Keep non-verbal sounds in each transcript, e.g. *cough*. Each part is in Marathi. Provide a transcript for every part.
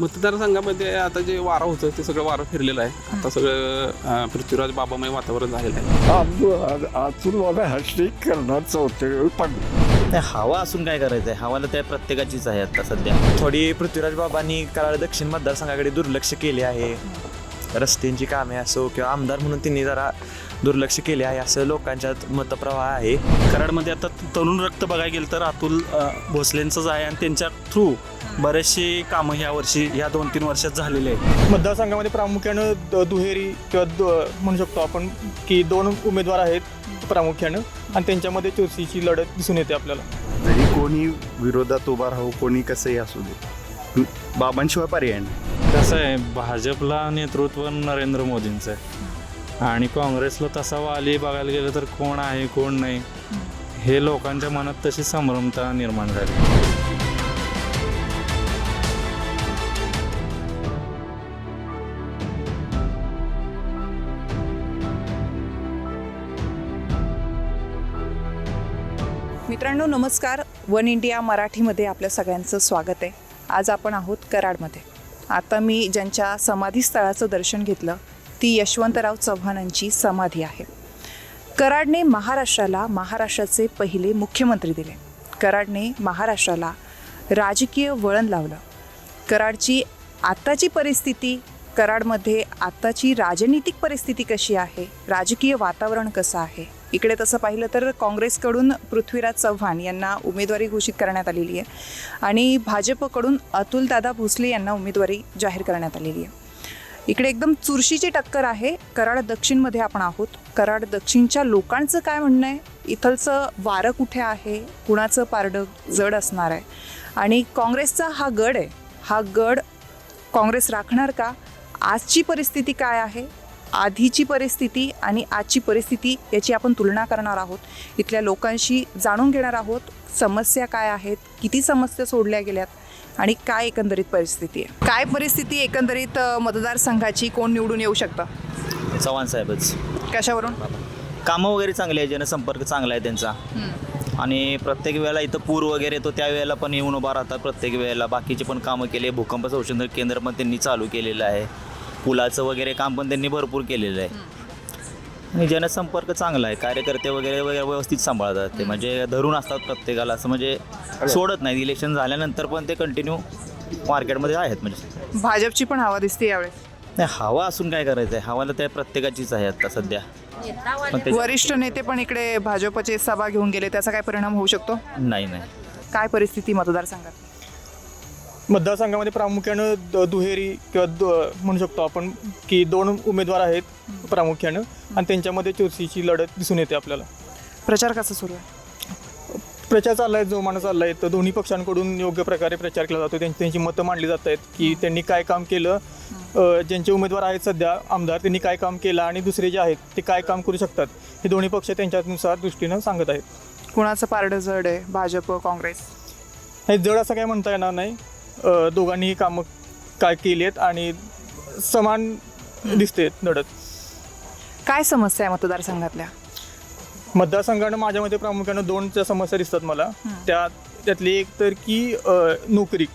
मतदारसंघामध्ये आता जे वारं होतं ते सगळं वारं फिरलेलं आहे. आता सगळं अं, पृथ्वीराज बाबामय वातावरण झालेलं आहे. अतुलवाला हॅशटॅग करण्याचं होतं पण नाही हवा असून काय करायचं आहे हवाला त्या प्रत्येकाचीच आहे आता सध्या. थोडी पृथ्वीराज बाबांनी कराड दक्षिण मतदारसंघाकडे दुर्लक्ष केले आहे. रस्त्यांची कामे असो किंवा आमदार म्हणून त्यांनी जरा दुर्लक्ष केले आहे असं लोकांच्यात मतप्रवाह आहे. कराडमध्ये आता तरुण रक्त बघायला गेलं तर अतुल भोसलेंचंच आहे आणि त्यांच्या थ्रू बरेचसे कामं ह्या वर्षी ह्या दोन तीन वर्षात झालेले आहेत. मतदारसंघामध्ये प्रामुख्यानं द- दुहेरी किंवा द- म्हणू शकतो आपण की दोन उमेदवार आहेत प्रामुख्यानं आणि त्यांच्यामध्ये चुरशीची लढत दिसून येते आपल्याला. जरी कोणी विरोधात उभा राहू कोणी कसंही असू दे. बाबांशिवाय पर्याय नाही. कसं आहे भाजपला नेतृत्व नरेंद्र मोदींचं आहे. आणि काँग्रेसला तसा वाली बघायला गेलं तर कोण आहे कोण नाही हे लोकांच्या मनात तशी संभ्रमता निर्माण झाली. मित्रांनो नमस्कार. वन इंडिया मराठीमध्ये आपल्या सगळ्यांचं स्वागत आहे. आज आपण आहोत कराडमध्ये. आता मी ज्यांच्या समाधीस्थळाचं दर्शन घेतलं ती यशवंतराव चव्हाणांची समाधी आहे. कराडने महाराष्ट्राला महाराष्ट्राचे पहिले मुख्यमंत्री दिले. कराडने महाराष्ट्राला राजकीय वळण लावलं. कराडची आत्ताची परिस्थिती कराडमध्ये आत्ताची राजनीतिक परिस्थिती कशी आहे राजकीय वातावरण कसं आहे इकडे तसं पाहिलं तर काँग्रेसकडून पृथ्वीराज चव्हाण यांना उमेदवारी घोषित करण्यात आलेली आहे. आणि भाजपकडून अतुलदादा भोसले यांना उमेदवारी जाहीर करण्यात आलेली आहे. इकडे एकदम चुरशीची टक्कर आहे. कराड दक्षिणमध्ये आपण आहोत. कराड दक्षिणच्या लोकांचं काय म्हणणं आहे? इथलचं वारं कुठे आहे? कुणाचं पारडं जड असणार आहे? आणि काँग्रेसचा हा गड आहे. हा गड काँग्रेस राखणार का? आजची परिस्थिती काय आहे? आधीची परिस्थिती आणि आजची परिस्थिती याची आपण तुलना करणार आहोत. इथल्या लोकांशी जाणून घेणार आहोत समस्या काय आहेत किती समस्या सोडल्या गेल्यात आणि काय एकंदरीत परिस्थिती आहे. काय परिस्थिती एकंदरीत मतदारसंघाची? कोण निवडून येऊ शकतं? चव्हाण साहेबच. कशावरून? कामं वगैरे चांगले आहे जनसंपर्क चांगला आहे त्यांचा. आणि प्रत्येक वेळेला इथं पूर वगैरे येतो त्या वेळेला पण येऊन उभा राहतात प्रत्येक वेळेला. बाकीचे पण कामं केले भूकंप संशोधन केंद्र पण त्यांनी चालू केलेलं आहे. पुलाचं वगैरे काम पण त्यांनी भरपूर केलेलं आहे. आणि जनसंपर्क चांगला आहे. कार्यकर्ते वगैरे वगैरे व्यवस्थित सांभाळतात ते. म्हणजे धरून असतात प्रत्येकाला. असं म्हणजे सोडत नाही इलेक्शन झाल्यानंतर पण ते कंटिन्यू मार्केटमध्ये आहेत. म्हणजे भाजपची पण हवा दिसते यावेळेस. नाही हवा असून काय करायचं आहे? हवाला त्या प्रत्येकाचीच आहे आता सध्या. पण ते वरिष्ठ नेते पण इकडे भाजपचे सभा घेऊन गेले. त्याचा काय परिणाम होऊ शकतो? नाही नाही. काय परिस्थिती मतदारसंघात? मतदारसंघामध्ये प्रामुख्यानं द- दुहेरी किंवा द- म्हणू शकतो आपण की दोन उमेदवार आहेत प्रामुख्यानं आणि त्यांच्यामध्ये चुरशीची लढत दिसून येते आपल्याला. प्रचार कसा सुरू आहे? प्रचार चाललाय जोमानं चाललाय. तर दोन्ही पक्षांकडून योग्य प्रकारे प्रचार केला जातो त्यांची त्यांची मतं मांडली जात आहेत की त्यांनी काय काम केलं अ, ज्यांचे उमेदवार आहेत सध्या आमदार त्यांनी काय काम केलं आणि दुसरे जे आहेत ते काय काम करू शकतात? हे दोन्ही पक्ष त्यांच्यानुसार दृष्टीनं सांगत आहेत. कुणाचं पारडं जड आहे? भाजप काँग्रेस? हे जड असं काय म्हणता येणार नाही. दोघांनीही कामं काय केली आहेत आणि समान दिसते लढत काय समस्या आहे मतदारसंघातल्या? मतदारसंघानं माझ्यामध्ये प्रामुख्यानं दोन ज्या समस्या दिसतात मला. त्या त्यातली एक तर की अ, नोकरी.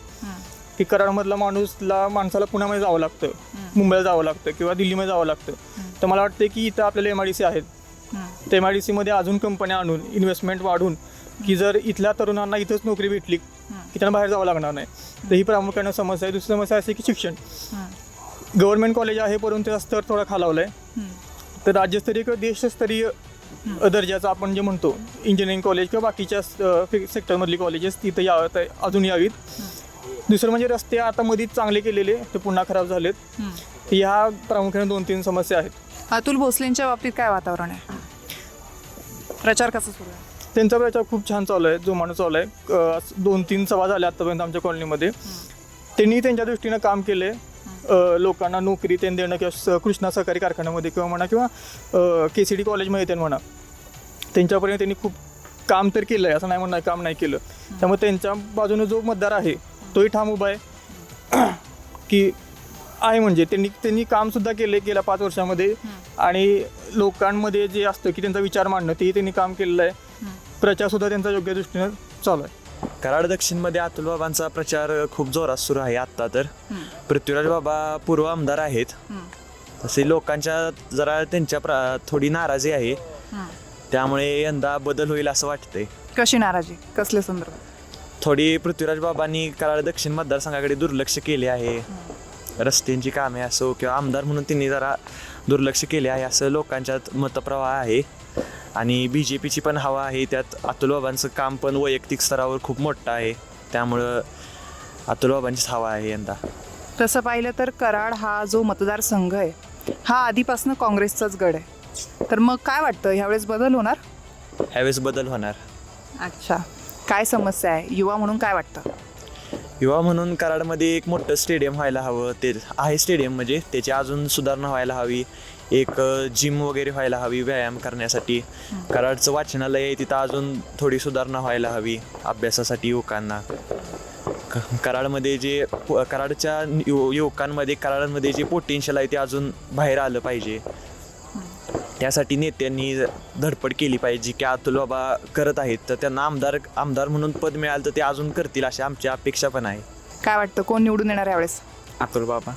की कराडमधला माणूसला माणसाला पुण्यामध्ये जावं लागतं. मुंबईला जावं लागतं किंवा दिल्लीमध्ये जावं लागतं. तर मला वाटतं की इथं आपल्याला एम आय डी सी आहेत. त्या एम आय डी सीमध्ये अजून कंपन्या आणून इन्व्हेस्टमेंट वाढून की जर इथल्या तरुणांना इथंच नोकरी भेटली की त्यांना बाहेर जावं लागणार नाही. तर ही प्रामुख्यानं समस्या आहे. दुसरी समस्या अशी की शिक्षण. गव्हर्नमेंट कॉलेज आहे परंतु त्याचा स्तर थोडा खालावला आहे तर राज्यस्तरीय किंवा देशस्तरीय दर्जाचं आपण जे म्हणतो इंजिनिअरिंग कॉलेज किंवा बाकीच्या सेक्टरमधली कॉलेजेस तिथं यावं अजून यावीत. दुसरं म्हणजे रस्ते आता मधीच चांगले केलेले ते पुन्हा खराब झालेत. ह्या प्रामुख्याने दोन तीन समस्या आहेत. अतुल भोसलेंच्या बाबतीत काय वातावरण आहे? प्रचार कसा सुरू आहे? त्यांचा प्रचार खूप छान चालू आहे जोमानं चालू आहे दोन तीन सभा झाल्या आतापर्यंत आमच्या कॉलनीमध्ये. त्यांनी त्यांच्या दृष्टीनं काम केले. लोकांना नोकरी त्यांनी देणं किंवा स- कृष्णा सहकारी कारखान्यामध्ये किंवा म्हणा किंवा के सी डी कॉलेजमध्ये त्यांनी म्हणा. त्यांच्यापर्यंत त्यांनी खूप काम तर केलं आहे असं नाही म्हणणार काम नाही केलं. त्यामुळे त्यांच्या बाजूने जो मतदार आहे तोही ठाम उभा आहे. की आहे म्हणजे त्यांनी त्यांनी कामसुद्धा केले गेल्या पाच वर्षामध्ये. आणि लोकांमध्ये जे असतं की त्यांचा विचार मांडणं तेही त्यांनी काम केलेलं आहे. प्रचारसुद्धा त्यांचा योग्य दृष्टीनं चालू आहे. कराड दक्षिणमध्ये अतुल बाबांचा प्रचार खूप जोरात सुरू आहे आत्ता तर. पृथ्वीराज बाबा पूर्व आमदार आहेत. तसे लोकांच्या जरा त्यांच्या प्रा थोडी नाराजी आहे. त्यामुळे यंदा बदल होईल असं वाटतंय. कशी नाराजी? कसल्या संदर्भात थोडी पृथ्वीराज बाबांनी कराड दक्षिण मतदारसंघाकडे दुर्लक्ष केले आहे. रस्त्यांची कामे असो किंवा आमदार म्हणून त्यांनी जरा दुर्लक्ष केले आहे असं लोकांच्यात मतप्रवाह आहे. आणि बी जे पीची पण हवा आहे. त्यात अतुल बाबांचं काम पण वैयक्तिक स्तरावर खूप मोठं आहे. त्यामुळं अतुल बाबांचीच हवा आहे यंदा. तसं पाहिलं तर कराड हा जो मतदारसंघ आहे हा आधीपासून काँग्रेसचाच गड आहे. तर मग काय वाटतं? ह्यावेळेस बदल होणार? ह्यावेळेस बदल होणार. अच्छा. काय समस्या आहे? युवा म्हणून काय वाटतं? युवा म्हणून कराडमध्ये एक मोठं स्टेडियम व्हायला हवं. ते आहे स्टेडियम म्हणजे. त्याची अजून सुधारणा व्हायला हवी. एक जिम वगैरे व्हायला हवी व्यायाम करण्यासाठी. कराडचं वाचनालय आहे तिथं अजून थोडी सुधारणा व्हायला हवी अभ्यासासाठी युवकांना. कराडमध्ये जे कराडच्या यु युवकांमध्ये कराडमध्ये जे पोटेन्शियल आहे ते अजून बाहेर आलं पाहिजे. त्यासाठी नेत्यांनी धडपड केली पाहिजे की अतुल बाबा करत आहेत. तर त्यांना आमदार आमदार म्हणून पद मिळालं तर ते अजून करतील अशी आमची अपेक्षा पण आहे. काय वाटतं? कोण निवडून येणार यावेळेस? अतुल बाबा.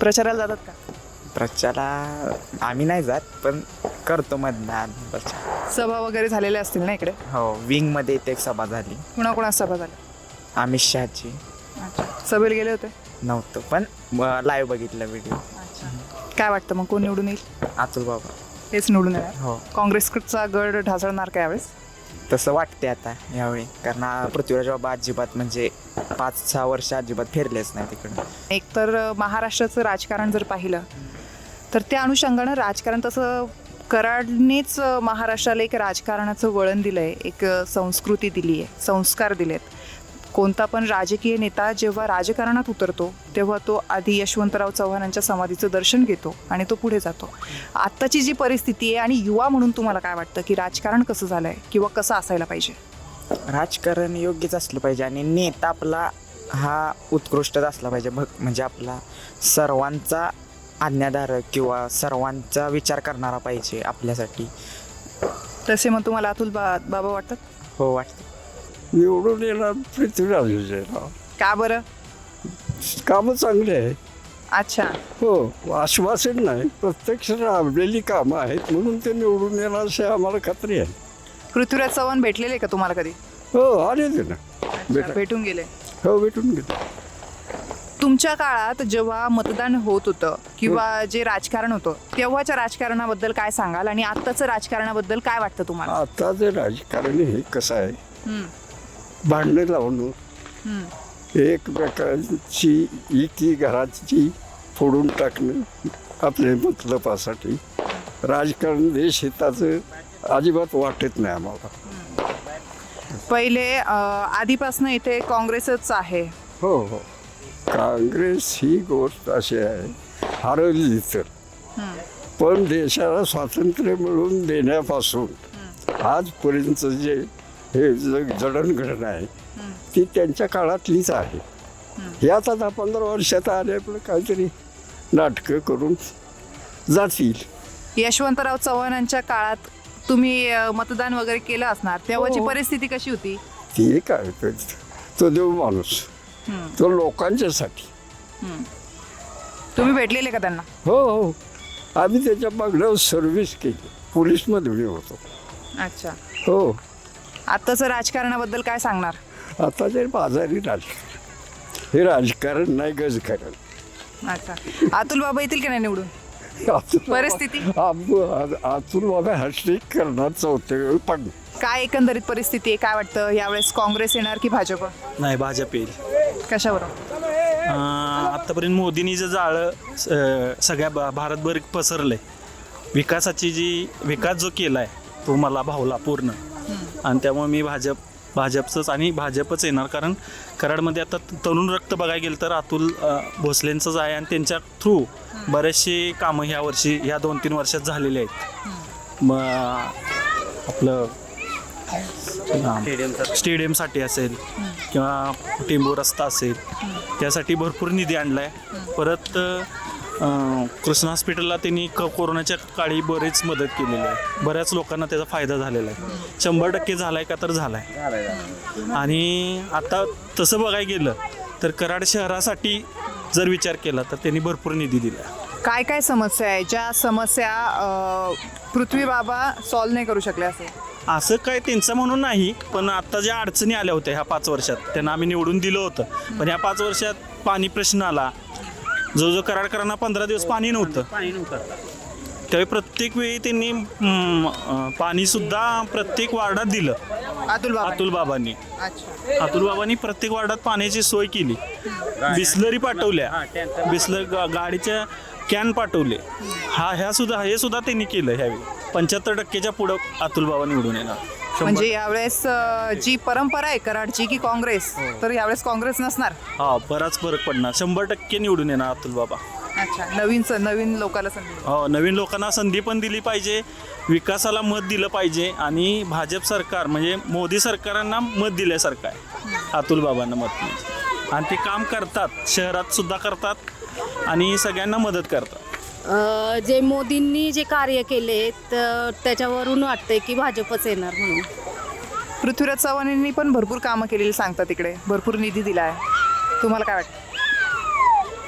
प्रचाराला जातात का? प्रचारा आम्ही नाही जात पण करतो मतदान. प्रचार सभा वगैरे झालेल्या असतील ना इकडे? हो विंगमध्ये इथे एक सभा झाली. कुणाकुणा सभा झाल्या अमित शहाची. अच्छा. सभेला गेले होते? नव्हतं पण लाईव्ह बघितलं व्हिडिओ काय वाटतं मग कोण निवडून येईल? अतुल बाबा. हेच निवडून येणार. हो. काँग्रेसचा गड ढासळणार का यावेळेस? तसं वाटते आता यावेळी. कारण हा पृथ्वीराज बाबा अजिबात म्हणजे पाच सहा वर्ष अजिबात फिरलेच नाही तिकडं. एकतर महाराष्ट्राचं राजकारण जर पाहिलं तर त्या अनुषंगानं राजकारण तसं कराडनेच महाराष्ट्राला एक राजकारणाचं वळण दिलं आहे एक संस्कृती दिली आहे संस्कार दिलेत. कोणता पण राजकीय नेता जेव्हा राजकारणात उतरतो तेव्हा तो आधी यशवंतराव चव्हाणांच्या समाधीचं दर्शन घेतो आणि तो पुढे जातो. आत्ताची जी परिस्थिती आहे आणि युवा म्हणून तुम्हाला काय वाटतं की राजकारण कसं झालं आहे किंवा कसं असायला पाहिजे? राजकारण योग्यच असलं पाहिजे आणि नेता आपला हा उत्कृष्टच असला पाहिजे. भ म्हणजे आपला सर्वांचा आज्ञाधारक किंवा सर्वांचा विचार करणारा पाहिजे आपल्यासाठी. तसे मग तुम्हाला अतुल बा बाबा वाटतात? हो वाटतं. निवडून येणार पृथ्वीराज विजयराव. का बरं? कामं चांगली आहे अच्छा. हो आश्वासन नाही. प्रत्यक्ष राबलेली कामं आहेत म्हणून ते निवडून येणार अशी आम्हाला खात्री आहे. पृथ्वीराज चव्हाण भेटलेले का तुम्हाला कधी? हो आले ते ना. भेटा भेटून गेले. हो भेटून गेले. तुमच्या काळात जेव्हा मतदान होत होतं किंवा जे राजकारण होतं तेव्हाच्या राजकारणाबद्दल काय सांगाल आणि आत्ताचं राजकारणाबद्दल काय वाटतं तुम्हाला? आता जे राजकारण हे कसं आहे? हम्म, भांडणं लावणं. हम्म. एकमेकांची एकी घराची फोडून टाकणं आपल्या मतलबासाठी राजकारण देश हिताचं अजिबात वाटत नाही आम्हाला. पहिले अं, आधीपासून इथे काँग्रेसच आहे. हो हो. काँग्रेस ही गोष्ट अशी आहे हरवली तर पण देशाला स्वातंत्र्य मिळवून देण्यापासून आजपर्यंत जे हे ज- जडणघडण आहे ती त्यांच्या काळातलीच आहे. हे आता दहा पंधरा वर्षात आले आपलं काहीतरी नाटकं करून जातील. यशवंतराव चव्हाणांच्या काळात तुम्ही मतदान वगैरे केलं असणार. तेव्हाची हो. परिस्थिती कशी होती? ती काय तो- तो देव माणूस. तो लोकांच्यासाठी. तुम्ही भेटलेले का त्यांना? हो हो. आम्ही त्याच्या मागण्यावर सर्व्हिस केली. पोलीसमध्ये मी होतो. अच्छा. हो. आत्ताचं राजकारणाबद्दल काय सांगणार? आता ते बाजारी राजकारण हे राजकारण नाही गजकारण. अच्छा. अतुल बाबा येतील की नाही निवडून? परिस्थिती? अतुल बाबा हॅशटॅग करणार चौथे पण. काय एकंदरीत परिस्थिती आहे? काय वाटतं? यावेळेस काँग्रेस येणार की भाजप? नाही भाजप येईल. कशावरून? अं, आत्तापर्यंत मोदींनी जे जाळं सगळ्या भा- भारतभर पसरलं आहे विकासाची जी विकास जो केला आहे तो मला भावला पूर्ण. आणि त्यामुळे मी भाजप भाजपचंच आणि भाजपच येणार. कारण कराडमध्ये आता तरुण रक्त बघायला गेलं तर अतुल भोसलेंचंच आहे आणि त्यांच्या थ्रू बरेचसे कामं ह्या वर्षी ह्या दोन तीन वर्षात झालेले आहेत. मग आपलं स्टेडियमसाठी असेल किंवा टेंबू रस्ता असेल त्यासाठी भरपूर निधी आणला आहे परत कृष्णा हॉस्पिटलला त्यांनी क कोरोनाच्या काळी बरीच मदत केलेली आहे. बऱ्याच लोकांना त्याचा फायदा झालेला आहे. शंभर टक्के झालाय का तर झालाय. आणि आता तसं बघायला गेलं तर कराड शहरासाठी जर विचार केला तर त्यांनी भरपूर निधी दिला काय काय समस्या आहे? ज्या समस्या पृथ्वी बाबा सॉल्व्ह नाही करू शकले असे. असं काय त्यांचं म्हणून नाही पण आता ज्या अडचणी आल्या होत्या ह्या पाच वर्षात त्यांना आम्ही निवडून दिलं होतं. पण ह्या पाच वर्षात पाणी प्रश्न आला जो जो कराडकरांना पंधरा दिवस पाणी नव्हतं. पाणी नव्हतं त्यावेळी प्रत्येक वेळी त्यांनी पाणी सुद्धा प्रत्येक वार्डात दिलं. अतुल बाबा अतुल बाबांनी. अच्छा. अतुल बाबांनी प्रत्येक वार्डात पाण्याची सोय केली. बिस्लरी पाठवल्या. बिस्लर गा- गाडीच्या कॅन पाठवले. हा ह्या सुद्धा हे सुद्धा त्यांनी केलं ह्यावेळी. पंच्याहत्तर टक्केच्या पुढं अतुल बाबा निवडून येणार. म्हणजे यावेळेस अ, जी परंपरा आहे कराडची की काँग्रेस तर यावेळेस काँग्रेस नसणार? हा बराच फरक पडणार. शंभर टक्के निवडून येणार अतुल बाबा. अच्छा नवीन स- नवीन लोकांना संधी हो नवीन लोकांना संधी पण दिली पाहिजे विकासाला मत दिलं पाहिजे आणि भाजप सरकार म्हणजे मोदी सरकारांना मत दिल्यासारखं आहे अतुल बाबांना मत म्हणजे आणि ते काम करतात शहरात सुद्धा करतात आणि सगळ्यांना मदत करतात. जे मोदींनी जे कार्य केले तर त्याच्यावरून वाटतंय की भाजपच येणार म्हणून. पृथ्वीराज चव्हाणांनी पण भरपूर कामं केलेली सांगतात तिकडे भरपूर निधी दिला आहे तुम्हाला काय वाटतं?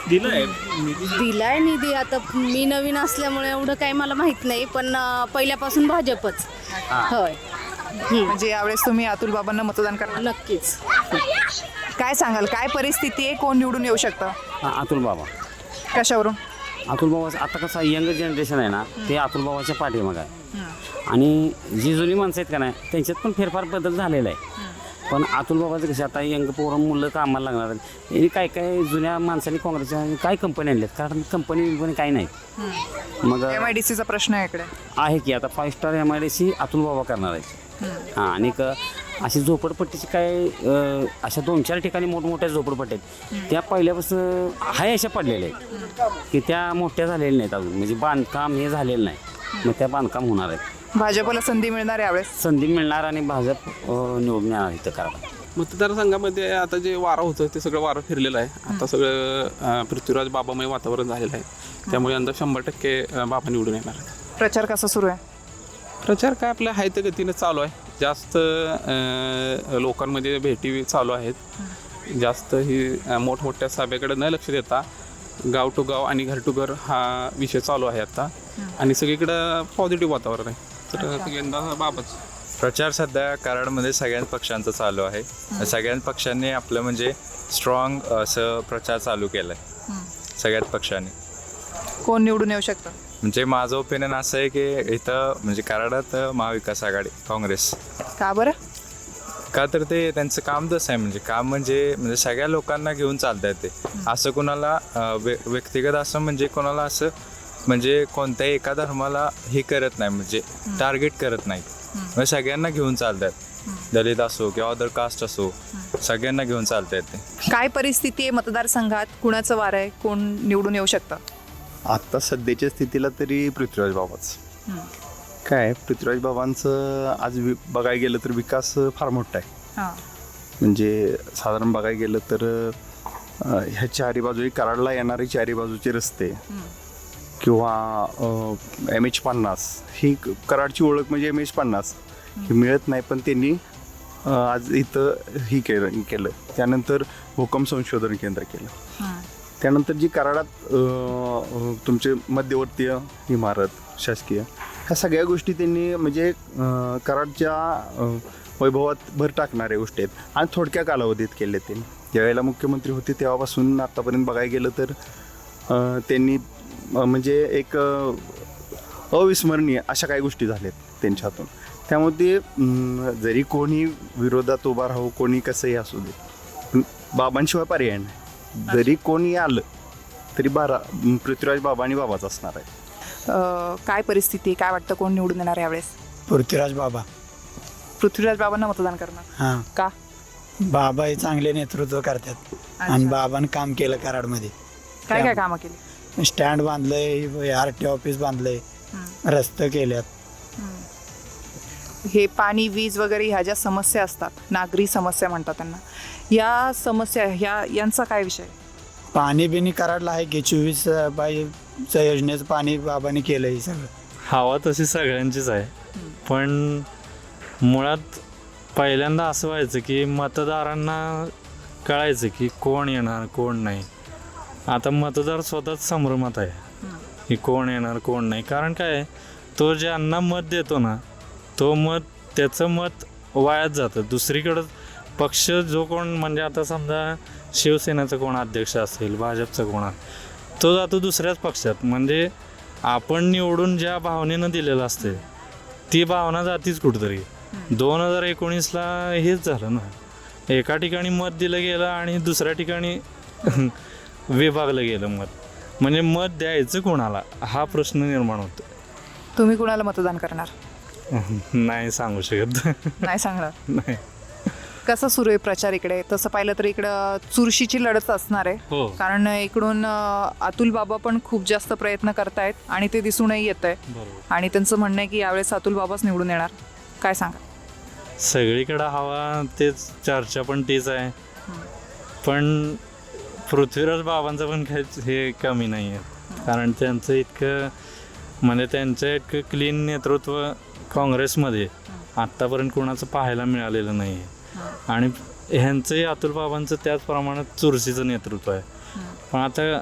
दिलंय. दिलाय निधी. आता मी नवीन असल्यामुळे एवढं काही मला माहीत नाही पण अ, पहिल्यापासून भाजपच. होय. हम्म, म्हणजे यावेळेस तुम्ही अतुल बाबांना मतदान करणार? नक्कीच. काय सांगाल? काय परिस्थिती आहे? कोण निवडून येऊ शकतं? अतुल बाबा. कशावरून? अतुल बाबा आता कसं यंग जनरेशन आहे ना ते अतुल बाबाच्या पाठीमाग आहे. आणि जी जुनी माणसं आहेत का नाही त्यांच्यात पण फेरफार बदल झालेला आहे. पण अतुल बाबाचं कसं आता यंग पोरं मुलं कामाला लागणार यांनी काय काय जुन्या माणसांनी काँग्रेसच्या काय कंपनी आणल्यात? कारण कंपनी बिंपनी काही नाही. मग एम आय डी सीचा प्रश्न आहे इकडे. आहे की आता five star M I D C Atul Baba करणार आहेत. हां आणि *laughs* अशी झोपडपट्टीची काय अ, अशा दोन चार ठिकाणी मोठमोठ्या झोपडपट्ट्या आहेत. त्या पहिल्यापासून हाय अशा पडलेल्या आहेत. की त्या मोठ्या झालेल्या नाहीत अजून. म्हणजे बांधकाम हे झालेलं नाही. मग त्या बांधकाम होणार आहेत. भाजपला संधी मिळणार आहे यावेळेस? संधी मिळणार आणि भाजप अ, निवडून येणार इथं करायला. मतदारसंघामध्ये आता जे वारं होतं ते सगळं वारं फिरलेलं आहे. आता सगळं अं, पृथ्वीराज बाबामय वातावरण झालेलं आहे. त्यामुळे यंदा शंभर टक्के अं, बाबा निवडून येणार आहेत. प्रचार कसा सुरू आहे? प्रचार काय आपल्या हाय त्या गतीनं चालू आहे. जास्त लोकांमध्ये भेटी चालू आहेत. जास्त ही मोठमोठ्या सभेकडे न लक्ष देता गाव टू गाव आणि घर टू घर हा विषय चालू आहे आता. आणि सगळीकडं पॉझिटिव्ह वातावरण आहे. तर यंदा बाबाच प्रचार सध्या कराडमध्ये सगळ्याच पक्षांचा चालू आहे. सगळ्याच पक्षांनी आपलं म्हणजे स्ट्रॉंग असं प्रचार चालू केलाय. सगळ्याच पक्षांनी. कोण निवडून येऊ शकतं? म्हणजे माझं ओपिनियन असं आहे की इथं म्हणजे कराडात महाविकास आघाडी काँग्रेस. का बरं? का तर ते त्यांचं काम तसं आहे म्हणजे काम म्हणजे म्हणजे सगळ्या लोकांना घेऊन चालतात ते. असं कोणाला व्य- व्यक्तिगत असं म्हणजे कोणाला असं म्हणजे कोणत्याही एका धर्माला हे करत नाही म्हणजे टार्गेट करत नाही. म्हणजे सगळ्यांना घेऊन चालतात दलित असो किंवा अदर कास्ट असो सगळ्यांना घेऊन चालतात ते. काय परिस्थिती आहे मतदारसंघात? कुणाचं वार आहे? कोण निवडून येऊ शकतं? आत्ता सध्याच्या स्थितीला तरी पृथ्वीराज बाबाच. काय पृथ्वीराज बाबांचं आज बघायला गेलं तर विकास फार मोठा आहे. हां. म्हणजे साधारण बघायला गेलं तर ह्या चारी बाजू कराडला येणारे चारी बाजूचे रस्ते किंवा एम एच पन्नास ही कराडची ओळख म्हणजे एम एच पन्नास ही मिळत नाही पण त्यांनी आज इथं ही केलं केलं. त्यानंतर भूकंप संशोधन केंद्र केलं. त्यानंतर जी कराडात तुमचे मध्यवर्तीय इमारत शासकीय ह्या सगळ्या गोष्टी त्यांनी म्हणजे कराडच्या वैभवात भर टाकणाऱ्या गोष्टी आहेत. आणि थोडक्या कालावधीत केले त्यांनी. ज्यावेळेला मुख्यमंत्री होते तेव्हापासून आत्तापर्यंत बघायला गेलं तर त्यांनी म्हणजे एक अविस्मरणीय अशा काही गोष्टी झाल्यात त्यांच्या हातून त्यामुळे ते जरी कोणी विरोधात उभा राहू कोणी कसंही असू दे बाबांशिवाय पर्याय नाही. जरी कोणी आलं तरी बारा पृथ्वीराज बाबा आणि बाबाच असणार आहे. अं, काय परिस्थिती आहे? काय वाटतं कोण निवडून येणार आहे यावेळेस? पृथ्वीराज बाबा. पृथ्वीराज बाबांना मतदान करणार. हां. का? बाबा हे चांगले नेतृत्व करतात. आणि बाबांनी काम केलं कराडमध्ये. काय काय कामं केली? स्टँड बांधलंय आर टी ऑफिस बांधलंय. रस्ते केल्यात. हे पाणी वीज वगैरे ह्या ज्या समस्या असतात नागरी समस्या म्हणतात त्यांना या समस्या ह्या यांचा काय विषय पाणी बिनी कराडला आहे की चोवीस बाईच्या योजनेचं पाणी बाबांनी केलं हे सगळं. हवा तशी सगळ्यांचीच आहे. पण मुळात पहिल्यांदा असं व्हायचं की मतदारांना कळायचं की कोण येणार कोण नाही. आता मतदार स्वतःच संभ्रमात आहे की कोण येणार कोण नाही. कारण काय आहे, तो ज्यांना मत देतो ना तो मत त्याचं मत वायात जातं. दुसरीकडं पक्ष जो कोण म्हणजे आता समजा शिवसेनेचा कोण अध्यक्ष असेल भाजपचा कोण तो जातो दुसऱ्याच पक्षात. म्हणजे आपण निवडून ज्या भावनेनं दिलेलं असते ती भावना जातीच कुठतरी. दोन हजार एकोणीसला हेच झालं ना. एका ठिकाणी मत दिलं गेलं आणि दुसऱ्या ठिकाणी *laughs* विभागलं गेलं मत. म्हणजे मत द्यायचं कोणाला हा प्रश्न निर्माण होतो तुम्ही कुणाला मतदान करणार? *laughs* नाही सांगू शकत. *laughs* नाही सांगणार. नाही. कसं सुरू आहे प्रचार इकडे? तसं पाहिलं तर इकडं चुरशीची लढत असणार आहे. हो. कारण इकडून अं, अतुल बाबा पण खूप जास्त प्रयत्न करतायत आणि ते दिसूनही येत आहे बरोबर. आणि त्यांचं म्हणणं आहे की यावेळेस अतुल बाबाच निवडून येणार. काय सांगा? सगळीकडं हवा तेच चर्चा पण तीच आहे. पण पृथ्वीराज बाबांचं पण काहीच हे कमी नाही आहे कारण त्यांचं इतकं म्हणजे त्यांचं इतकं क्लीन नेतृत्व काँग्रेसमध्ये. आत्तापर्यंत कोणाचं पाहायला मिळालेलं नाही आहे आणि ह्यांचंही अतुल बाबांचं त्याच प्रमाणात चुरशीचं नेतृत्व आहे. पण आता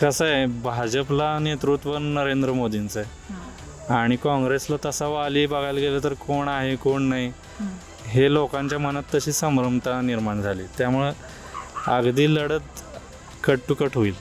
कसं आहे भाजपला नेतृत्व नरेंद्र मोदींचं आहे. आणि काँग्रेसला तसा वाली बघायला गेलं तर कोण आहे कोण नाही. हे लोकांच्या मनात तशी संभ्रमता निर्माण झाली. त्यामुळं अगदी लढत कट टू कट होईल.